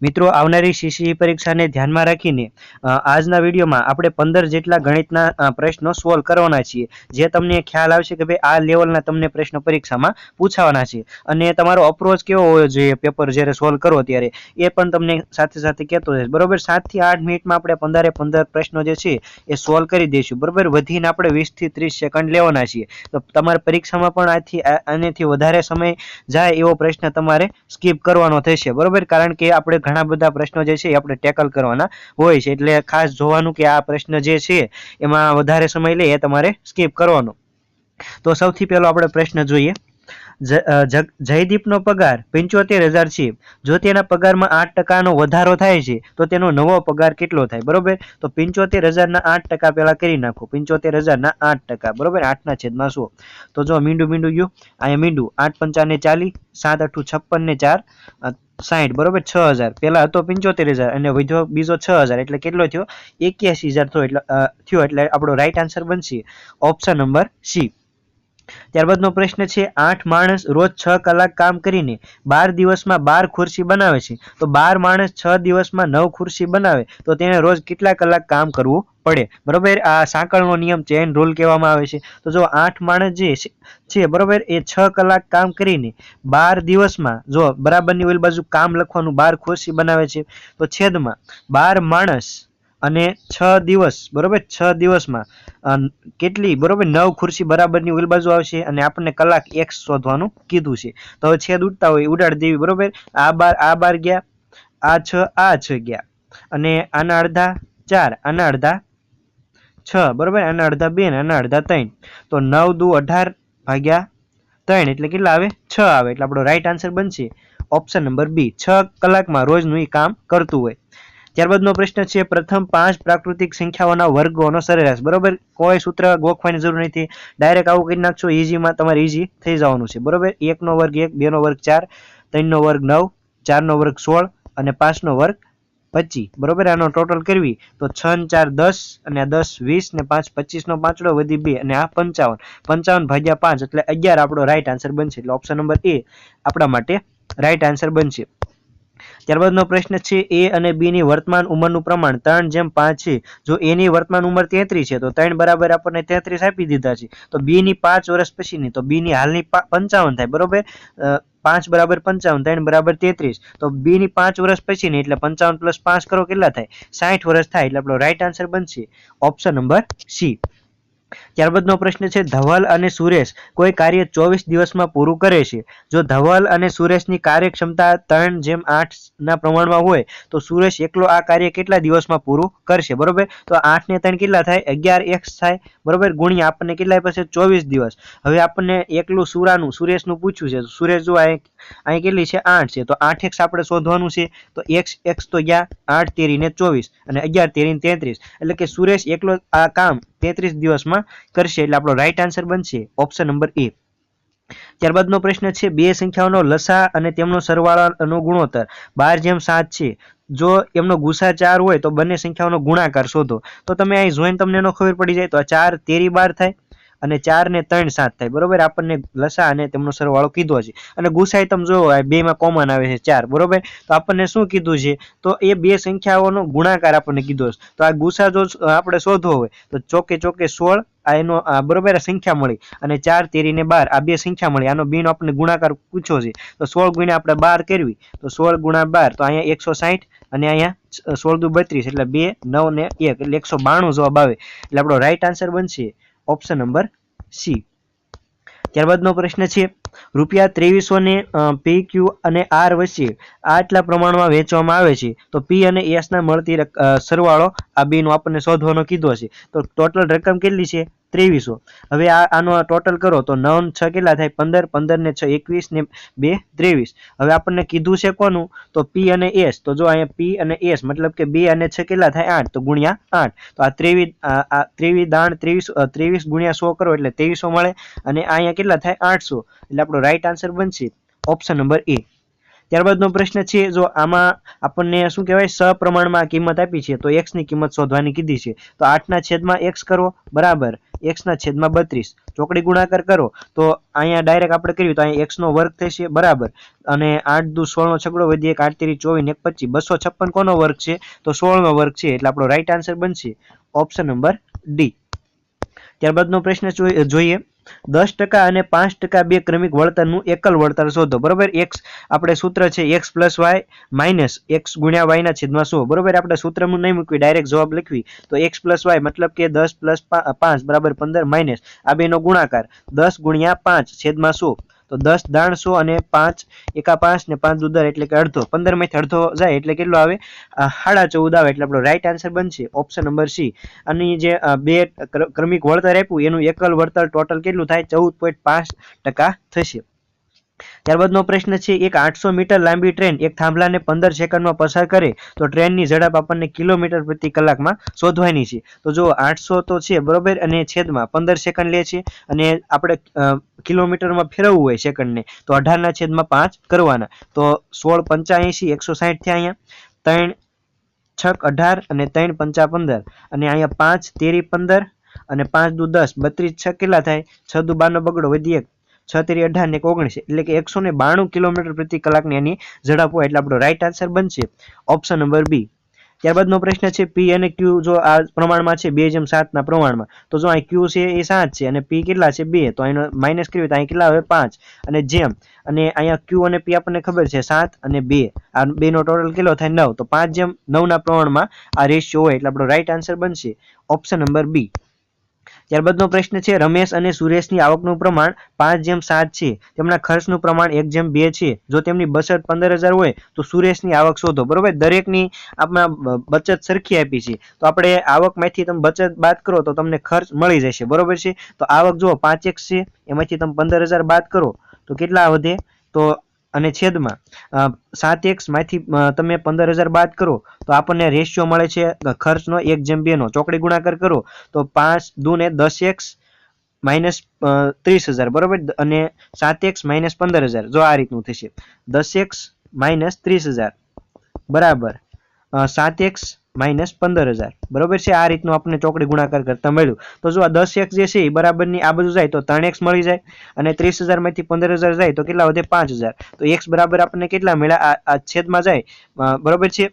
મિત્રો, આવનારી સીસી પરીક્ષાને ધ્યાનમાં રાખીને આજના વિડીયોમાં આપણે પંદર જેટલા ગણિતના પ્રશ્નો સોલ્વ કરવાના છીએ. જે તમને ખ્યાલ આવશે કે ભાઈ આ લેવલના તમને પ્રશ્ન પરીક્ષામાં પૂછાવાના છે. અને તમારો અપ્રોચ કેવો હોવો જોઈએ પેપર જ્યારે સોલ્વ કરો ત્યારે, એ પણ તમને સાથે સાથે કહેતો રહેશે. બરોબર, સાતથી આઠ મિનિટમાં આપણે પંદરે પંદર પ્રશ્નો જે છે, એ સોલ્વ કરી દઈશું. બરોબર, વધીને આપણે વીસથી ત્રીસ સેકન્ડ લેવાના છીએ. તો તમારે પરીક્ષામાં પણ આથી આનેથી વધારે સમય જાય એવો પ્રશ્ન તમારે સ્કીપ કરવાનો થશે. બરોબર, કારણ કે આપણે ઘણા બધા પ્રશ્નો જે છે એ આપણે ટેકલ કરવાના હોય છે. એટલે ખાસ જોવાનું કે આ પ્રશ્ન જે છે, એમાં વધારે સમય લે એ તમારે સ્કીપ કરવાનો. તો સૌથી પહેલો આપણે પ્રશ્ન જોઈએ. જયદીપનો પગાર પંચોતેર હજાર છે. જો તેના પગારમાં આઠ ટકાનો વધારો થાય છે, તો તેનો નવો પગાર કેટલો થાય? બરોબર? તો પંચોતેર હજારના આઠ ટકા પહેલા કરી નાખો. પંચોતેર હજારના આઠ ટકા. બરોબર? આઠના છેદમાં સો. તો જો મીંડું મીંડું ગયું. અહીંયા મીંડું. આઠ પંચાને ચાલી સાત અઠું છપ્પન ને ચાર સાહીઠ બરોબર? છ હજાર. પહેલા હતો પંચોતેર હજાર અને વધ્યો બીજો છ હજાર. એટલે કેટલો થયો? એક્યાસી હજાર થયો. એટલે થયો. એટલે આપણો રાઈટ આન્સર બનશે. ઓપ્શન નંબર સી ત્યારબાદનો પ્રશ્ન છે, આઠ માણસ રોજ છ કલાક કામ કરીને બાર દિવસમાં બાર ખુરશી બનાવે છે. તો બાર માણસ છ દિવસમાં નવ ખુરશી બનાવે, તો તેને રોજ કેટલા કલાક કામ કરવું પડે? બરોબર? આ સાંકળનો નિયમ ચેન રૂલ કહેવામાં આવે છે. તો જો આઠ માણસ જે છે- બરોબર? એ છ કલાક કામ કરીને બાર દિવસમાં જો બરાબરની ઓલી બાજુ કામ લખવાનું બાર ખુરશી બનાવે છે, તો છેદમાં બાર માણસ અને છ દિવસ, બરોબર? છ દિવસમાં. કેટલી, બરોબર? નવ ખુરશી બરાબરની ઓલી બાજુ આવશે અને આપણને કલાક એક્સ શોધવાનું કીધું છે. તો હવે છેદ ઉડતા હોય, ઉડાડી દેવી, બરોબર? આ બાર આ બાર ગયા, આ છ આ છ ગયા. અને આના અડધા ચાર, આના અડધા છ, બરોબર? આના અડધા બે આના અડધા ત્રણ. તો નવ દુ અઢાર ભાગ્યા ત્રણ, એટલે કેટલા આવે? છ આવે. એટલે આપણો રાઈટ આન્સર બનશે. ઓપ્શન નંબર બી છ કલાકમાં રોજનું એ કામ કરતું હોય. ત્યારબાદનો પ્રશ્ન છે, પ્રથમ પાંચ પ્રાકૃતિક સંખ્યાઓના વર્ગોનો સરેરાશ બરોબર? કોઈ સૂત્ર ગોખવાની જરૂર નથી. ડાયરેક્ટ આવું કરી નાખશો ઇઝીમાં તમારે ઇઝી થઈ જવાનું છે. બરોબર? એકનો વર્ગ એક, બેનો વર્ગ ચાર, ત્રણનો વર્ગ નવ, ચારનો વર્ગ સોળ અને પાંચનો વર્ગ પચીસ. બરોબર? આનો ટોટલ કરવી. તો છ ચાર દસ અને દસ વીસ ને પાંચ પચીસનો પાંચડો વધી બે અને આ પંચાવન. પંચાવન ભાગ્યા પાંચ એટલે અગિયાર આપણો રાઈટ આન્સર બનશે. એટલે ઓપ્શન નંબર એ આપણા માટે રાઈટ આન્સર બનશે. ત્યારબાદનો પ્રશ્ન છે એ અને બી ની વર્તમાન ઉંમરનું પ્રમાણ ત્રણ જેમ પાંચ છે. જો એ ની વર્તમાન ઉંમર તેત્રીસ છે, તો ત્રણ બરાબર આપણને તેત્રીસ આપી દીધા છે. તો બી ની પાંચ વર્ષ પછીની તો બી ની હાલની પંચાવન થાય, બરોબર? પાંચ બરાબર પંચાવન, ત્રણ બરાબર તેત્રીસ. તો બી ની પાંચ વર્ષ પછીની એટલે પંચાવન પ્લસ પાંચ કરો કેટલા થાય? સાઠ વર્ષ થાય, એટલે આપણો રાઈટ આન્સર બનશે. ઓપ્શન નંબર સી ત્યારબાદનો પ્રશ્ન છે, ધવલ અને સુરેશ કોઈ કાર્ય ચોવીસ દિવસમાં પૂરું કરે છે? જો ધવલ અને સુરેશની કાર્યક્ષમતા ત્રણ જેમ આઠ ના પ્રમાણમાં હોય, તો સુરેશ એકલો આ કાર્ય કેટલા દિવસમાં પૂરું કરશે? બરોબર? તો આઠ ને ત્રણ કેટલા થાય? અગિયાર એક્સ થાય. બરોબર? ગુણ્યા આપણને કેટલા પછી ચોવીસ દિવસ. હવે આપણને એકલું સુરાનું, સુરેશનું પૂછ્યું છે. સુરેશ જો અહીં અહીં કેટલી છે? આઠ છે. તો આઠ એક્સ આપણે શોધવાનું છે. તો એક્સ એક્સ તો ગયા આઠ, તેરી ને ચોવીસ અને અગિયાર, તેરી ને તેત્રીસ. એટલે કે સુરેશ એકલો આ કામ તેત્રીસ દિવસમાં કરશે એટલે આપણો રાઈટ આન્સર બનશે ઓપ્શન નંબર એ ત્યારબાદનો પ્રશ્ન છે, બે સંખ્યાઓનો લસા અને તેમનો સરવાળાનો ગુણોત્તર. બાર જેમ સાત છે. જો એમનો ગુસા ચાર હોય તો બંને સંખ્યાઓનો ગુણાકાર શોધો. તો તમે અહીં જોઈને તમને એનો ખબર પડી જાય. તો આ ચાર, તેરી બાર થાય. અને ચાર ને ત્રણ સાત થાય, બરોબર? આપણને લસા અને તેમનો સરવાળો કીધો છે. અને ગુસાઈ તમે જોવો આ બેમાં કોમન આવે છે ચાર, બરોબર? તો આપણને શું કીધું છે? તો એ બે સંખ્યાઓનો ગુણાકાર આપણને કીધો છે. તો આ ગુસા જો આપણે શોધવો હોય, તો ચોકે ચોકે સોળ, આ એનો બરોબર સંખ્યા મળી. અને ચાર, તેરી ને બાર, આ બે સંખ્યા મળી. આનો બેનો આપણને ગુણાકાર પૂછ્યો છે. તો સોળ ગુણ્યા આપણે બાર કરવી. તો સોળ ગુણ્યા બાર, તો અહીંયા એકસો સાઠ અને અહીંયા સોળ દુ બત્રીસ, એટલે બે, નવ ને એક, એટલે એકસો બાણું જવાબ આવે. એટલે આપણો રાઈટ આન્સર બનશે ઓપ્શન નંબર સી ત્યારબાદનો પ્રશ્ન છે, રૂપિયા ત્રેવીસો ને પી, ક્યુ અને આર વચ્ચે આટલા પ્રમાણમાં વેચવામાં આવે છે, તો પી અને એસ ના મળતી સરવાળો આ બેનો આપણને શોધવાનો કીધો છે. તો ટોટલ રકમ કેટલી છે? ત્રેવીસો. હવે આ, આનો ટોટલ કરો તો નવ છ કેટલા થાય? પંદર પંદર ને છ, એકવીસ ને બે, ત્રેવીસ. હવે આપણને કીધું છે કોનું? તો પી અને એસ તો જો અહીંયા પી અને એસ મતલબ કે બે અને છ કેટલા થાય? આઠ. તો ગુણ્યા આઠ. તો આ ત્રેવીસ આ ત્રેવીસ દાણ ત્રેવીસ ત્રેવીસ ગુણ્યા સો કરો એટલે ત્રેવીસો મળે. અને અહીંયા કેટલા થાય? આઠસો. એટલે આપણો રાઈટ આન્સર બનશે ઓપ્શન નંબર એ ત્યારબાદનો પ્રશ્ન છે, જો આમાં આપણને શું કહેવાય, સપ્રમાણમાં કિંમત આપી છે, તો એક્સની કિંમત શોધવાની કીધી છે, તો આઠના છેદમાં એક્સ કરો, બરાબર. એક્સના છેદમાં બત્રીસ. ચોકડી ગુણાકાર કરો, તો અહીંયા ડાયરેક્ટ આપણે કર્યું, તો અહીંયા એક્સનો વર્ગ થશે, બરાબર. અને આઠ દુ સોળ નો છગડો વધી એક, આઠ તેરી ચોવીસ એક પચીસ. બસો છપ્પન કોનો વર્ગ છે? તો સોળ નો વર્ગ છે, એટલે આપણો રાઈટ આન્સર બનશે ઓપ્શન નંબર ડી ત્યારબાદનો પ્રશ્ન જોઈ- જોઈએ. દસ ટકા અને પાંચ ટકા બે ક્રમિક વળતરનું એકલ વળતર શોધો. બરોબર? એક્સ આપણે સૂત્ર છે X plus Y minus X ગુણ્યા વાયના છેદમાં સો બરોબર? આપણે સૂત્રનું નહીં મૂકવી, ડાયરેક્ટ જવાબ લખવી. તો એક્સ પ્લસ વાય મતલબ કે દસ પ્લસ પાંચ બરાબર પંદર માઇનસ આ બેનો ગુણાકાર. દસ ગુણ્યા પાંચ છેદમાં સો તો દસ દાણ સો અને પાંચ એકા પાંચ ને પાંચ દુ એટલે કે અડધો. પંદરમાંથી અડધો જાય એટલે કેટલો આવે? સાડા ચૌદ આવે એટલે આપણો રાઈટ આન્સર બનશે. ઓપ્શન નંબર સી અને જે બે ક્રમિક વળતર આપ્યું, એનું એકલ વળતર ટોટલ કેટલું થાય? ચૌદ પોઈન્ટ પાંચ ટકા થશે. ત્યારબાદનો પ્રશ્ન છે, એક આઠસો મીટર લાંબી ટ્રેન એક થાંભલાને પંદર સેકન્ડમાં પસાર કરે તો ટ્રેનની ઝડપ આપણને કિલોમીટર પ્રતિ કલાકમાં શોધવાની છે. તો જો આઠસો તો છે, બરોબર? અને છેદમાં પંદર સેકન્ડ લે છે અને આપણે કિલોમીટરમાં ફેરવવું હોય સેકન્ડને, તો અઢારના છેદમાં પાંચ કરવાના. તો સોળ પંચાએંશી, એકસો સાઠ થયા અહીંયા. ત્રણ છક અઢાર અને ત્રણ પંચા પંદર. અને અહીંયા પાંચ તેરી પંદર અને પાંચ દુ દસ. બત્રીસ છ કેટલા થાય? છ દુ બારનો બગડો વધી એક. છ તેરી અઢાર ને ઓગણીસ એટલે કે એકસો ને બાણું કિલોમીટર પ્રતિ કલાકની એની ઝડપ હોય એટલે આપણો રાઈટ આન્સર બનશે. ઓપ્શન નંબર બી ત્યારબાદનો પ્રશ્ન છે પી અને ક્યુ જો આ પ્રમાણમાં છે, બે જેમ સાતના પ્રમાણમાં. તો જો અહીં ક્યુ છે એ સાત છે અને પી કેટલા છે, બે. તો અહીંનો માઇનસ કર્યું તો અહીં કેટલા આવે? પાંચ. અને જેમ, અને અહીંયા ક્યુ અને પી આપણને ખબર છે, સાત અને બે. આ બેનો ટોટલ કેટલો થાય? નવ. તો પાંચ જેમ નવના પ્રમાણમાં આ રેશિયો હોય એટલે આપણો રાઈટ આન્સર બનશે. ઓપ્શન નંબર બી ત્યારબાદનો પ્રશ્ન છે, રમેશ અને સુરેશની આવકનું પ્રમાણ પાંચ જેમ સાત છે. તેમના ખર્ચનું પ્રમાણ એક જેમ બે છે. જો તેમની બચત પંદર હજાર હોય, તો સુરેશની આવક શોધો. બરોબર? દરેકની આપણા બચત સરખી આપી છે. તો આપણે આવકમાંથી તમે બચત બાદ કરો, તો તમને ખર્ચ મળી જશે. બરોબર છે? તો આવક જુઓ પાંચેક છે. એમાંથી તમે પંદર હજાર બાદ કરો. તો કેટલા વધે? તો અને છેદમાં. સાત એક્સમાંથી તમે પંદર હજાર બાદ કરો, તો આપણને રેશિયો મળે છે ખર્ચનો એક જેમ બે નો ચોકડી ગુણાકાર કરો, તો પાંચ દૂને દસ એક્સ માઇનસ ત્રીસ હજાર, બરોબર? અને સાત એક્સ માઇનસ પંદર હજાર. જો આ રીતનું થશે. દસ એક્સ માઇનસ ત્રીસ હજાર. બરાબર. સાત એક્સ માઇનસ પંદર હજાર. બરોબર છે? આ રીતનું આપણને ચોકડી ગુણાકાર કરતા મળ્યું. તો જો આ દસ એક્સ જે છે એ બરાબરની આ બધું જાય તો ત્રણ એક્સ મળી જાય અને ત્રીસ હજારમાંથી પંદર હજાર જાય તો કેટલા વધે? પાંચ હજાર. તો એક્સ બરાબર આપણને કેટલા મળ્યા? આ- છેદમાં જાય. બરોબર છે?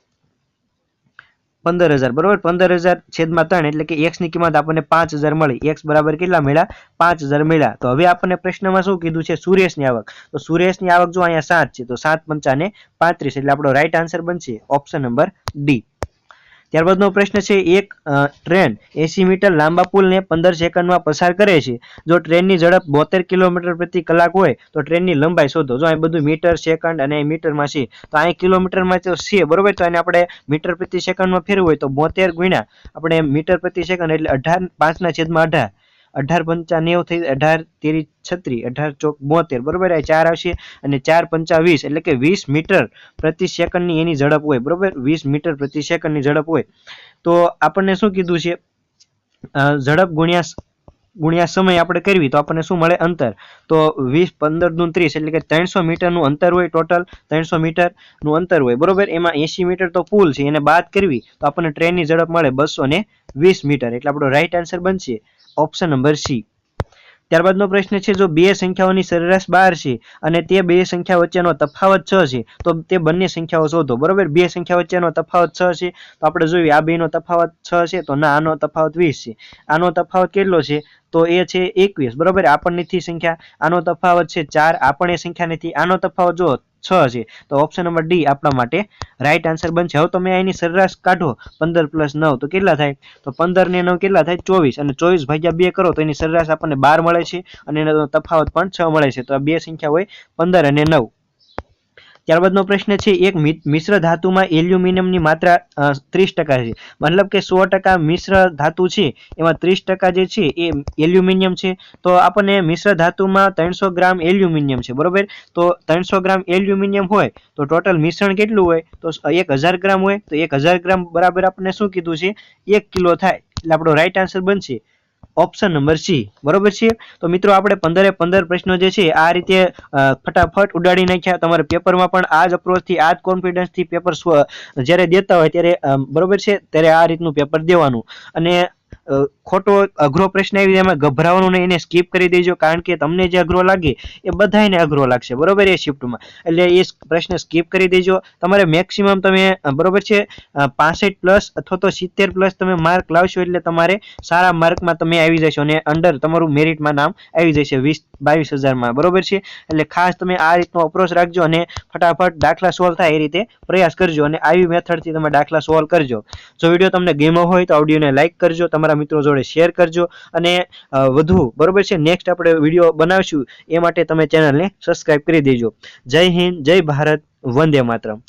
પંદર હજાર. બરોબર? પંદર હજાર છેદમાં ત્રણ એટલે કે એક્સની કિંમત આપણને પાંચ હજાર મળી. એક્સ બરાબર કેટલા મળ્યા? પાંચ હજાર મળ્યા. તો હવે આપણને પ્રશ્નમાં શું કીધું છે? સુરેશની આવક. તો સુરેશની આવક જો અહીંયા સાત છે, તો સાત પંચાને પાંત્રીસ એટલે આપણો રાઈટ આન્સર બનશે ઓપ્શન નંબર ડી ત્યારબાદનો પ્રશ્ન છે, એક ટ્રેન એસી મીટર લાંબા પુલને પંદર સેકન્ડમાં પસાર કરે છે. જો ટ્રેનની ઝડપ બોતેર કિલોમીટર પ્રતિ કલાક હોય, તો ટ્રેનની લંબાઈ શોધો. જો અહીં બધું મીટર, સેકન્ડ અને મીટરમાં છે, તો અહીં કિલોમીટરમાં તો છે, બરોબર? તો એને આપણે મીટર પ્રતિ સેકન્ડમાં ફેરવું હોય તો બોતેર ગુણ્યા, આપણે મીટર પ્રતિ સેકન્ડ એટલે અઢાર, પાંચના છેદમાં અઢાર. અઢાર પંચા નેવું થઈ અઢાર તેરી છત્રી, અઢાર ચોક બોતેર, બરોબર? આ ચાર આવશે અને ચાર પંચા વીસ, એટલે કે વીસ મીટર પ્રતિ સેકન્ડની એની ઝડપ હોય, બરોબર? વીસ મીટર પ્રતિ સેકન્ડની ઝડપ હોય. તો આપણને શું કીધું છે? ઝડપ ગુણ્યા ગુણ્યા સમય આપણે કરવી, તો આપણને શું મળે? અંતર. તો વીસ, પંદર દુ ત્રીસ, એટલે કે ત્રણસો મીટરનું અંતર હોય ટોટલ, ત્રણસો મીટરનું અંતર હોય. બરોબર? એમાં એસી મીટર તો પુલ છે, એને બાદ કરવી, તો આપણને ટ્રેનની ઝડપ મળે બસો વીસ મીટર. એટલે આપણો રાઈટ આન્સર બનશે ઓપ્શન નંબર સી ત્યારબાદનો પ્રશ્ન છે, જો બે સંખ્યાઓની સરેરાશ બાર છે અને તે બે સંખ્યા વચ્ચેનો તફાવત છ છે, તો તે બંને સંખ્યાઓ શોધો. બરોબર? બે સંખ્યા વચ્ચેનો તફાવત છ છે, તો આપણે જોઈએ આ બેનો તફાવત છ છે, તો ના, આનો તફાવત વીસ છે. આનો તફાવત કેટલો છે? તો એ છે એકવીસ. બરોબર? આ પણ નથી સંખ્યા. આનો તફાવત છે ચાર. આપણે સંખ્યા નથી. આનો તફાવત જો છ છે તો ઓપ્શન નંબર ડી આપણા માટે રાઈટ આન્સર બનશે. હવે તમે એની સરેરાશ કાઢો પંદર પ્લસ નવ, તો કેટલા થાય? તો પંદર ને નવ કેટલા થાય? ચોવીસ. અને ચોવીસ ભાગ્યા બે કરો, તો એની સરેરાશ આપણને બાર મળે છે. અને એનો તફાવત પણ છ મળે છે. તો આ બે સંખ્યા હોય પંદર અને નવ. ત્યારબાદનો પ્રશ્ન છે, એક મિશ્ર ધાતુમાં એલ્યુમિનિયમની માત્રા ત્રીસ ટકા છે. મતલબ કે સો ટકા મિશ્ર ધાતુ છે, એમાં ત્રીસ ટકા જે છે, એ એલ્યુમિનિયમ છે. તો આપણને મિશ્ર ધાતુમાં ત્રણસો ગ્રામ એલ્યુમિનિયમ છે, બરોબર? તો ત્રણસો ગ્રામ એલ્યુમિનિયમ હોય, તો ટોટલ મિશ્રણ કેટલું હોય? તો એક હજાર ગ્રામ હોય, તો એક હજાર ગ્રામ બરાબર આપણને શું કીધું છે? એક કિલો થાય. એટલે આપણો રાઈટ આન્સર બનશે ઓપ્શન નંબર સી બરોબર છે? તો મિત્રો, આપણે પંદરે પંદર પ્રશ્નો જે છે, આ રીતે ફટાફટ ઉડાડી નાખ્યા. તમારે પેપરમાં પણ આ જ અપ્રોચથી આ જ કોન્ફિડન્સથી પેપર જ્યારે દેતા હોય ત્યારે બરોબર છે? ત્યારે આ રીતનું પેપર દેવાનું. અને ખોટો અઘરો પ્રશ્ન આવી એમાં ગભરાવાનું નહીં, એને સ્કીપ કરી દેજો. કારણ કે તમને જે અઘરો લાગે, એ બધાને અઘરો લાગશે. બરોબર એ શિફ્ટમાં એટલે એ પ્રશ્ન સ્કીપ કરી દેજો. તમારે મેક્સિમમ તમે બરોબર છે? પાસઠ પ્લસ અથવા તો સિત્તેર પ્લસ તમે માર્ક લાવશો એટલે તમારે સારા માર્કમાં તમે આવી જશો અને અંડર તમારું મેરિટમાં નામ આવી જશે વીસ, બાવીસ હજારમાં. બરોબર છે? એટલે ખાસ તમે આ રીતનો અપ્રોચ રાખજો અને ફટાફટ દાખલા સોલ્વ થાય એ રીતે પ્રયાસ કરજો અને આવી મેથડથી તમે દાખલા સોલ્વ કરજો. જો વીડિયો તમને ગેમો હોય તો ઓડિયોને લાઇક કરજો. તમારા મિત્રો જોડે શેર કરજો. અને વધુ, બરોબર છે? નેક્સ્ટ આપણે વીડિયો બનાવશું. એ માટે તમે ચેનલને સબસ્ક્રાઈબ કરી દેજો. જય હિન્દ, જય ભારત, વંદે માતરમ.